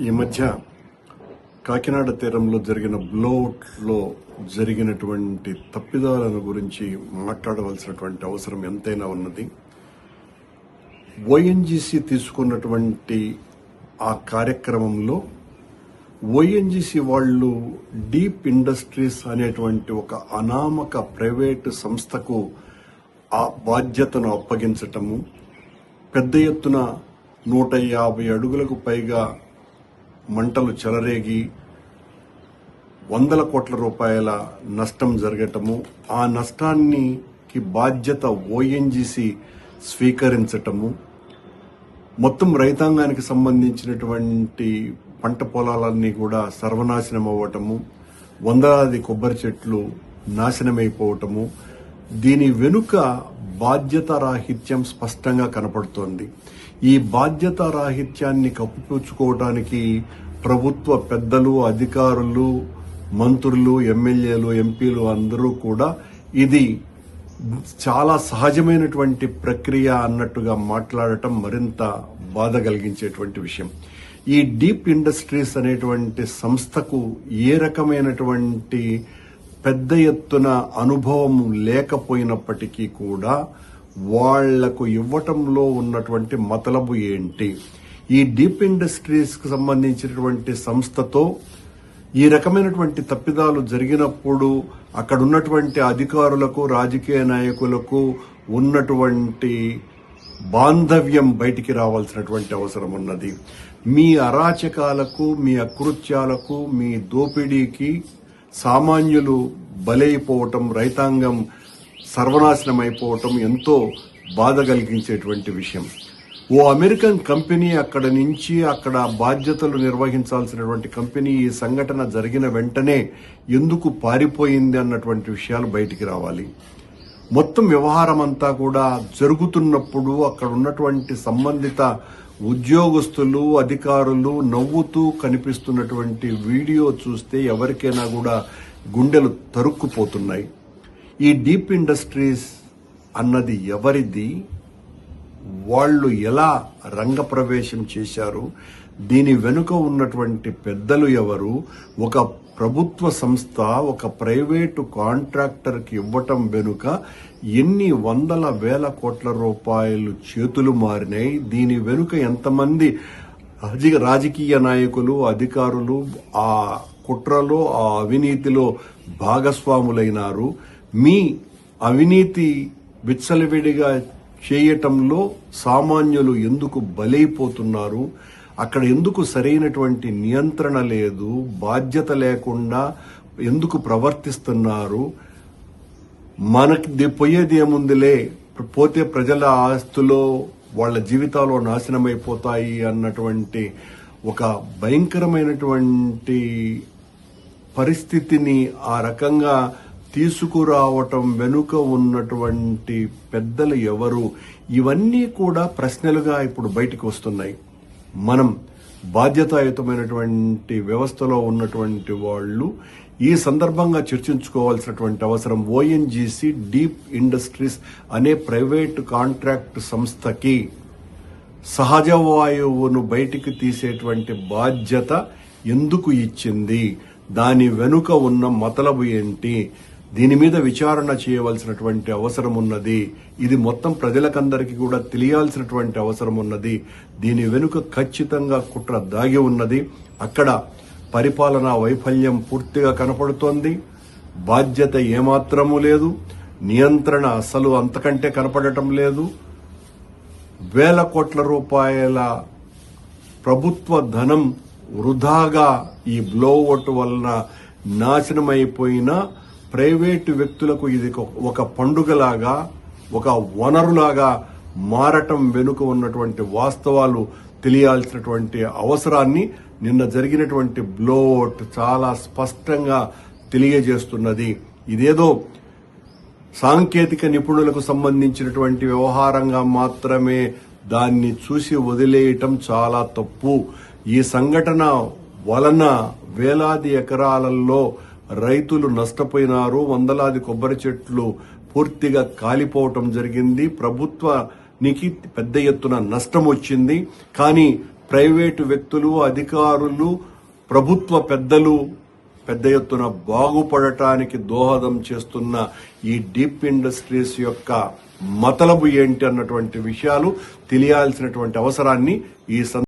ఈ మధ్య కాకినాడ తీరంలో జరిగిన బ్లోట్లో జరిగినటువంటి తప్పిదాలను గురించి మాట్లాడవలసినటువంటి అవసరం ఎంతైనా ఉన్నది. ఓఎన్జీసీ తీసుకున్నటువంటి ఆ కార్యక్రమంలో ఓఎన్జీసీ వాళ్ళు డీప్ ఇండస్ట్రీస్ అనేటువంటి ఒక అనామక ప్రైవేటు సంస్థకు ఆ బాధ్యతను అప్పగించటము పెద్ద ఎత్తున నూట యాభై అడుగులకు పైగా మంటలు చెలరేగి వందల కోట్ల రూపాయల నష్టం జరగటము ఆ నష్టానికి బాధ్యత ఓఎన్జీసీ స్వీకరించటము మొత్తం రైతాంగానికి సంబంధించినటువంటి పంట పొలాలన్నీ కూడా సర్వనాశనం అవ్వటము వందలాది కొబ్బరి చెట్లు నాశనమైపోవటము దీని వెనుక బాధ్యత రాహిత్యం స్పష్టంగా కనపడుతోంది. ఈ బాధ్యత రాహిత్యాన్ని కప్పిపుచ్చుకోవడానికి ప్రభుత్వ పెద్దలు అధికారులు మంత్రులు ఎమ్మెల్యేలు ఎంపీలు అందరూ కూడా ఇది చాలా సహజమైనటువంటి ప్రక్రియ అన్నట్టుగా మాట్లాడటం మరింత బాధ కలిగించేటువంటి విషయం. ఈ డీప్ ఇండస్ట్రీస్ అనేటువంటి సంస్థకు ఏ రకమైనటువంటి పెద్ద ఎత్తున అనుభవం లేకపోయినప్పటికీ కూడా వాళ్ళకు ఇవ్వటంలో ఉన్నటువంటి మతలబు ఏంటి? ఈ డీప్ ఇండస్ట్రీస్కి సంబంధించినటువంటి సంస్థతో ఈ రకమైనటువంటి తప్పిదాలు జరిగినప్పుడు అక్కడ ఉన్నటువంటి అధికారులకు రాజకీయ నాయకులకు ఉన్నటువంటి బాంధవ్యం బయటికి రావాల్సినటువంటి అవసరం ఉన్నది. మీ అరాచకాలకు మీ అకృత్యాలకు మీ దోపిడీకి సామాన్యులు బలైపోవటం రైతాంగం సర్వనాశనం అయిపోవటం ఎంతో బాధ కలిగించేటువంటి విషయం. ఓ అమెరికన్ కంపెనీ అక్కడ నుంచి అక్కడ బాధ్యతలు నిర్వహించాల్సినటువంటి కంపెనీ ఈ సంఘటన జరిగిన వెంటనే ఎందుకు పారిపోయింది అన్నటువంటి విషయాలు బయటికి రావాలి. మొత్తం వ్యవహారం అంతా కూడా జరుగుతున్నప్పుడు అక్కడ ఉన్నటువంటి సంబంధిత ఉద్యోగస్తులు అధికారులు నవ్వుతూ కనిపిస్తున్నటువంటి వీడియో చూస్తే ఎవరికైనా కూడా గుండెలు తరుక్కుపోతున్నాయి. ఈ డీప్ ఇండస్ట్రీస్ అన్నది ఎవరిది? వాళ్ళు ఎలా రంగప్రవేశం చేశారు? దీని వెనుక ఉన్నటువంటి పెద్దలు ఎవరు? ఒక ప్రభుత్వ సంస్థ ఒక ప్రైవేటు కాంట్రాక్టర్కి ఇవ్వటం వెనుక ఎన్ని వందల వేల కోట్ల రూపాయలు చేతులు మారినాయి. దీని వెనుక ఎంతమంది రాజకీయ నాయకులు అధికారులు ఆ కుట్రలో ఆ అవినీతిలో భాగస్వాములైనారు. మీ అవినీతి విచ్చలవిడిగా చేయటంలో సామాన్యులు ఎందుకు బలైపోతున్నారు? అక్కడ ఎందుకు సరైనటువంటి నియంత్రణ లేదు బాధ్యత లేకుండా ఎందుకు ప్రవర్తిస్తున్నారు? మనకి పోయేది ఏముందిలే? పోతే ప్రజల ఆస్తులో వాళ్ళ జీవితాలు నాశనమైపోతాయి అన్నటువంటి ఒక భయంకరమైనటువంటి పరిస్థితిని ఆ రకంగా తీసుకురావటం వెనుక ఉన్నటువంటి పెద్దలు ఎవరు? ఇవన్నీ కూడా ప్రశ్నలుగా ఇప్పుడు బయటికి వస్తున్నాయి. మనం బాధ్యతాయుతమైనటువంటి వ్యవస్థలో ఉన్నటువంటి వాళ్ళు ఈ సందర్భంగా చర్చించుకోవాల్సినటువంటి అవసరం ఓఎన్జీసీ డీప్ ఇండస్ట్రీస్ అనే ప్రైవేట్ కాంట్రాక్ట్ సంస్థకి సహజ వాయువును బయటికి తీసేటువంటి బాధ్యత ఎందుకు ఇచ్చింది? దాని వెనుక ఉన్న మతలబు ఏంటి? దీని మీద విచారణ చేయవలసినటువంటి అవసరం ఉన్నది. ఇది మొత్తం ప్రజలకందరికీ కూడా తెలియాల్సినటువంటి అవసరం ఉన్నది. దీని వెనుక ఖచ్చితంగా కుట్ర దాగి ఉన్నది. అక్కడ పరిపాలనా వైఫల్యం పూర్తిగా కనపడుతోంది. బాధ్యత ఏమాత్రము లేదు. నియంత్రణ అసలు అంతకంటే కనపడటం లేదు. వేల కోట్ల రూపాయల ప్రభుత్వ ధనం వృధాగా ఈ బ్లోఅవుట్ వలన నాశనమైపోయిన ప్రైవేటు వ్యక్తులకు ఇది ఒక- పండుగలాగా ఒక వనరులాగా మారటం వెనుక ఉన్నటువంటి వాస్తవాలు తెలియాల్సినటువంటి అవసరాన్ని నిన్న జరిగినటువంటి బ్లోఅవుట్ చాలా స్పష్టంగా తెలియజేస్తున్నది. ఇదేదో సాంకేతిక నిపుణులకు సంబంధించినటువంటి వ్యవహారంగా మాత్రమే దాన్ని చూసి వదిలేయటం చాలా తప్పు. ఈ సంఘటన వలన వేలాది ఎకరాలలో రైతులు నష్టపోయినారు వందలాది కొబ్బరి చెట్లు పూర్తిగా కాలిపోవటం జరిగింది. ప్రభుత్వానికి పెద్ద ఎత్తున నష్టం వచ్చింది. కానీ ప్రైవేటు వ్యక్తులు అధికారులు ప్రభుత్వ పెద్దలు పెద్ద ఎత్తున బాగుపడటానికి దోహదం చేస్తున్న ఈ డీప్ ఇండస్ట్రీస్ యొక్క మతలబు ఏంటి అన్నటువంటి విషయాలు తెలియాల్సినటువంటి అవసరాన్ని ఈ సంద-